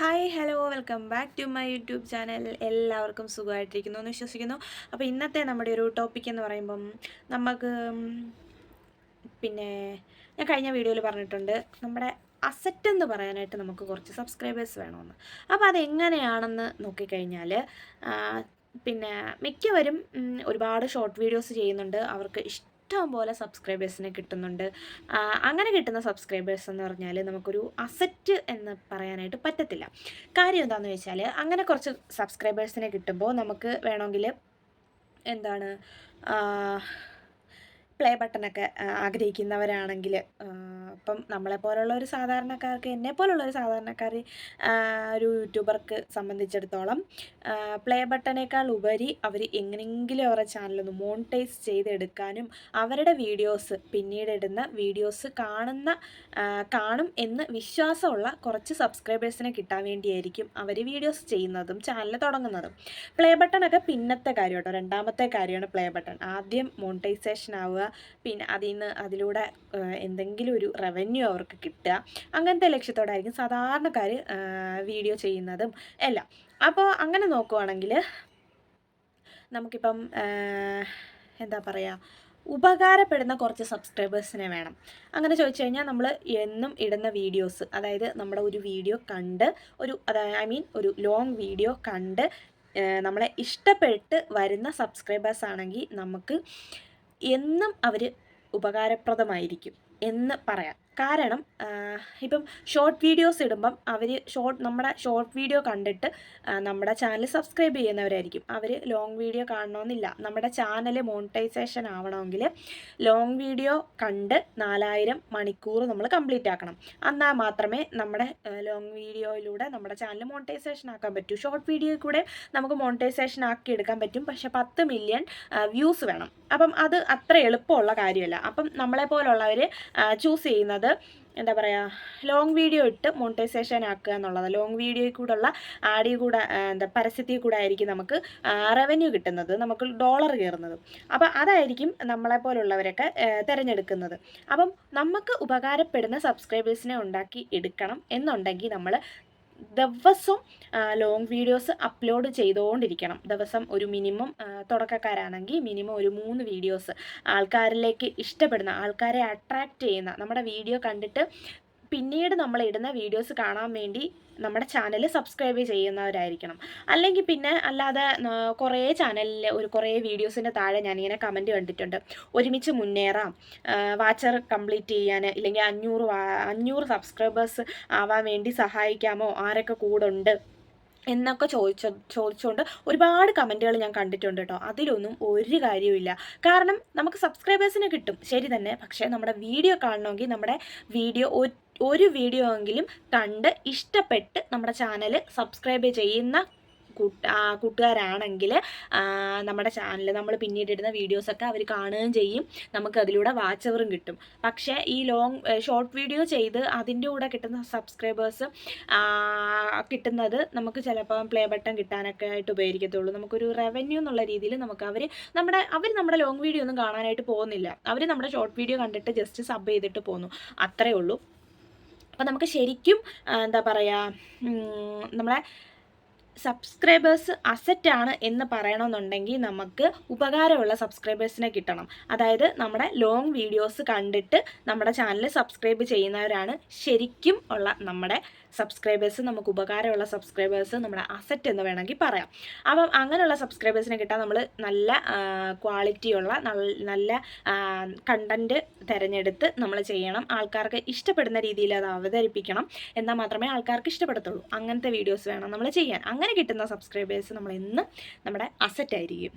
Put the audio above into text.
Hi hello welcome back to my YouTube channel എല്ലാവർക്കും സുഖമായിട്ടിരിക്കുന്നു എന്ന് വിശ്വസിക്കുന്നു. അപ്പോൾ ഇന്നത്തെ നമ്മുടെ ഒരു ടോപ്പിക് എന്ന് പറയുമ്പം നമുക്ക് പിന്നെ ഞാൻ കഴിഞ്ഞ വീഡിയോയിൽ പറഞ്ഞിട്ടുണ്ട് നമ്മുടെ അസറ്റ് എന്ന് പറയാനായിട്ട് നമുക്ക് കുറച്ച് സബ്സ്ക്രൈബേഴ്സ് വേണമെന്ന് അപ്പോൾ അതെങ്ങനെയാണെന്ന് നോക്കിക്കഴിഞ്ഞാൽ പിന്നെ മിക്കവരും ഒരുപാട് ഷോർട്ട് വീഡിയോസ് ചെയ്യുന്നുണ്ട്. അവർക്ക് ഇഷ്ടം ഇഷ്ടം പോലെ സബ്സ്ക്രൈബേഴ്സിനെ കിട്ടുന്നുണ്ട്. അങ്ങനെ കിട്ടുന്ന സബ്സ്ക്രൈബേഴ്സ് എന്ന് പറഞ്ഞാൽ നമുക്കൊരു അസറ്റ് എന്ന് പറയാനായിട്ട് പറ്റത്തില്ല. കാര്യം എന്താണെന്ന് വെച്ചാൽ അങ്ങനെ കുറച്ച് സബ്സ്ക്രൈബേഴ്സിനെ കിട്ടുമ്പോൾ നമുക്ക് വേണമെങ്കിൽ എന്താണ് പ്ലേ ബട്ടണൊക്കെ ആഗ്രഹിക്കുന്നവരാണെങ്കിൽ അപ്പം നമ്മളെപ്പോലുള്ള ഒരു സാധാരണക്കാർക്ക് എന്നെ പോലുള്ള ഒരു സാധാരണക്കാർ ഒരു യൂട്യൂബർക്ക് സംബന്ധിച്ചിടത്തോളം പ്ലേ ബട്ടണേക്കാൾ ഉപരി അവർ എങ്ങനെയെങ്കിലും അവരുടെ ചാനലൊന്ന് മോണിറ്റൈസ് ചെയ്തെടുക്കാനും അവരുടെ വീഡിയോസ് പിന്നീട് ഇടുന്ന വീഡിയോസ് കാണുന്ന കാണും എന്ന് വിശ്വാസമുള്ള കുറച്ച് സബ്സ്ക്രൈബേഴ്സിനെ കിട്ടാൻ വേണ്ടിയായിരിക്കും അവർ വീഡിയോസ് ചെയ്യുന്നതും ചാനൽ തുടങ്ങുന്നതും. പ്ലേ ബട്ടണൊക്കെ പിന്നത്തെ കാര്യം കേട്ടോ. രണ്ടാമത്തെ കാര്യമാണ് പ്ലേ ബട്ടൺ. ആദ്യം മോണിറ്റൈസേഷൻ ആവുക. പിന്നെ അതിൽ നിന്ന് അതിലൂടെ എന്തെങ്കിലും ഒരു റവന്യൂ അവർക്ക് കിട്ടുക. അങ്ങനത്തെ ലക്ഷ്യത്തോടായിരിക്കും സാധാരണക്കാർ വീഡിയോ ചെയ്യുന്നതും എല്ലാം. അപ്പോൾ അങ്ങനെ നോക്കുവാണെങ്കിൽ നമുക്കിപ്പം എന്താ പറയുക ഉപകാരപ്പെടുന്ന കുറച്ച് സബ്സ്ക്രൈബേഴ്സിനെ വേണം. അങ്ങനെ ചോദിച്ചു കഴിഞ്ഞാൽ നമ്മൾ എന്നും ഇടുന്ന വീഡിയോസ് അതായത് നമ്മുടെ ഒരു വീഡിയോ കണ്ട് ഒരു ഐ മീൻ ഒരു ലോങ് വീഡിയോ കണ്ട് നമ്മളെ ഇഷ്ടപ്പെട്ട് വരുന്ന സബ്സ്ക്രൈബേഴ്സ് ആണെങ്കിൽ നമുക്ക് എന്നും അവർ ഉപകാരപ്രദമായിരിക്കും. എന്ന് പറയാം. കാരണം ഇപ്പം ഷോർട്ട് വീഡിയോസ് ഇടുമ്പം അവർ ഷോർട്ട് നമ്മുടെ ഷോർട്ട് വീഡിയോ കണ്ടിട്ട് നമ്മുടെ ചാനൽ സബ്സ്ക്രൈബ് ചെയ്യുന്നവരായിരിക്കും. അവർ ലോങ് വീഡിയോ കാണണമെന്നില്ല നമ്മുടെ ചാനൽ മോണിറ്റൈസേഷൻ ആവണമെങ്കിൽ ലോങ് വീഡിയോ കണ്ട് നാലായിരം മണിക്കൂർ നമ്മൾ കംപ്ലീറ്റ് ആക്കണം. എന്നാൽ മാത്രമേ നമ്മുടെ ലോങ് വീഡിയോയിലൂടെ നമ്മുടെ ചാനൽ മോണിറ്റൈസേഷൻ ആക്കാൻ പറ്റൂ. ഷോർട്ട് വീഡിയോയിൽ കൂടെ നമുക്ക് മോണിറ്റൈസേഷൻ ആക്കി എടുക്കാൻ പറ്റും. പക്ഷെ പത്ത് മില്യൺ വ്യൂസ് വേണം. അപ്പം അത് അത്ര എളുപ്പമുള്ള കാര്യമല്ല. അപ്പം നമ്മളെ പോലുള്ളവർ ചൂസ് ചെയ്യുന്നത് എന്താ പറയുക ലോങ് വീഡിയോ ഇട്ട് മോണിറ്റൈസേഷൻ ആക്കുക എന്നുള്ളത്. ലോങ് വീഡിയോയിൽ കൂടെയുള്ള ആഡിയിൽ കൂടെ എന്താ പരസ്യത്തിൽ കൂടെ ആയിരിക്കും നമുക്ക് റവന്യൂ കിട്ടുന്നത്. നമുക്ക് ഡോളർ കയറുന്നത്. അപ്പോൾ അതായിരിക്കും നമ്മളെ പോലുള്ളവരൊക്കെ തിരഞ്ഞെടുക്കുന്നത്. അപ്പം നമുക്ക് ഉപകാരപ്പെടുന്ന സബ്സ്ക്രൈബേഴ്സിനെ ഉണ്ടാക്കി എടുക്കണം എന്നുണ്ടെങ്കിൽ നമ്മൾ ദിവസം ലോങ് വീഡിയോസ് അപ്ലോഡ് ചെയ്തുകൊണ്ടിരിക്കണം. ദിവസം ഒരു മിനിമം തുടക്കക്കാരാണെങ്കിൽ മിനിമം ഒരു മൂന്ന് വീഡിയോസ് ആൾക്കാരിലേക്ക് ഇഷ്ടപ്പെടുന്ന ആൾക്കാരെ അട്രാക്റ്റ് ചെയ്യുന്ന നമ്മുടെ വീഡിയോ കണ്ടിട്ട് പിന്നീട് നമ്മൾ ഇടുന്ന വീഡിയോസ് കാണാൻ വേണ്ടി നമ്മുടെ ചാനൽ സബ്സ്ക്രൈബ് ചെയ്യുന്നവരായിരിക്കണം. അല്ലെങ്കിൽ പിന്നെ അല്ലാതെ കുറേ ചാനലിൽ ഒരു കുറേ വീഡിയോസിന്റെ താഴെ ഞാനിങ്ങനെ കമന്റ് കണ്ടിട്ടുണ്ട്. ഒരുമിച്ച് മുന്നേറാം. വാച്ചർ കംപ്ലീറ്റ് ചെയ്യാൻ ഇല്ലെങ്കിൽ അഞ്ഞൂറ് അഞ്ഞൂറ് സബ്സ്ക്രൈബേഴ്സ് ആവാൻ വേണ്ടി സഹായിക്കാമോ? ആരൊക്കെ കൂടെ ഉണ്ട്? എന്നൊക്കെ ചോദിച്ച ചോദിച്ചുകൊണ്ട് ഒരുപാട് കമന്റുകൾ ഞാൻ കണ്ടിട്ടുണ്ട് കേട്ടോ അതിലൊന്നും ഒരു കാര്യവുമില്ല. കാരണം നമുക്ക് സബ്സ്ക്രൈബേഴ്സിന് കിട്ടും. ശരി തന്നെ. പക്ഷേ നമ്മുടെ വീഡിയോ കാണണമെങ്കിൽ നമ്മുടെ വീഡിയോ ഒരു വീഡിയോ എങ്കിലും കണ്ട് ഇഷ്ടപ്പെട്ട് നമ്മുടെ ചാനൽ സബ്സ്ക്രൈബ് ചെയ്യുന്ന കൂട്ടുകാരാണെങ്കിൽ നമ്മുടെ ചാനൽ നമ്മൾ പിന്നീട് ഇടുന്ന വീഡിയോസൊക്കെ അവർ കാണുകയും ചെയ്യും. നമുക്ക് അതിലൂടെ വാച്ച് അവറും കിട്ടും. പക്ഷേ ഈ ലോങ് ഷോർട്ട് വീഡിയോ ചെയ്ത് അതിന്റെ കൂടെ കിട്ടുന്ന സബ്സ്ക്രൈബേഴ്സ് കിട്ടുന്നത് നമുക്ക് ചിലപ്പോൾ പ്ലേ ബട്ടൺ കിട്ടാനൊക്കെ ആയിട്ട് ഉപയോഗിക്കത്തുള്ളൂ. നമുക്കൊരു റവന്യൂ എന്നുള്ള രീതിയിൽ നമുക്ക് അവർ നമ്മുടെ അവർ നമ്മുടെ ലോങ് വീഡിയോ ഒന്നും കാണാനായിട്ട് പോകുന്നില്ല. അവർ നമ്മുടെ ഷോർട്ട് വീഡിയോ കണ്ടിട്ട് ജസ്റ്റ് സബ് ചെയ്തിട്ട് പോകുന്നു അത്രേ ഉള്ളൂ. അപ്പോൾ നമുക്ക് ശരിക്കും എന്താ പറയുക നമ്മളെ സബ്സ്ക്രൈബേഴ്സ് അസറ്റാണ് എന്ന് പറയണമെന്നുണ്ടെങ്കിൽ നമുക്ക് ഉപകാരമുള്ള സബ്സ്ക്രൈബേഴ്സിനെ കിട്ടണം. അതായത് നമ്മുടെ ലോങ് വീഡിയോസ് കണ്ടിട്ട് നമ്മുടെ ചാനൽ സബ്സ്ക്രൈബ് ചെയ്യുന്നവരാണ് ശരിക്കും ഉള്ള നമ്മുടെ സബ്സ്ക്രൈബേഴ്സ് നമുക്ക് ഉപകാരമുള്ള സബ്സ്ക്രൈബേഴ്സ് നമ്മുടെ അസറ്റ് എന്ന് വേണമെങ്കിൽ പറയാം. അപ്പം അങ്ങനെയുള്ള സബ്സ്ക്രൈബേഴ്സിനെ കിട്ടാൻ നമ്മൾ നല്ല ക്വാളിറ്റിയുള്ള നല്ല കണ്ടന്റ് തിരഞ്ഞെടുത്ത് നമ്മൾ ചെയ്യണം. ആൾക്കാർക്ക് ഇഷ്ടപ്പെടുന്ന രീതിയിൽ അത് അവതരിപ്പിക്കണം. എന്നാൽ മാത്രമേ ആൾക്കാർക്ക് ഇഷ്ടപ്പെടത്തുള്ളൂ. അങ്ങനത്തെ വീഡിയോസ് വേണം നമ്മൾ ചെയ്യാൻ. അങ്ങനെ കിട്ടുന്ന സബ്സ്ക്രൈബേഴ്സ് നമ്മൾ എന്നും നമ്മുടെ അസറ്റ് ആയിരിക്കും.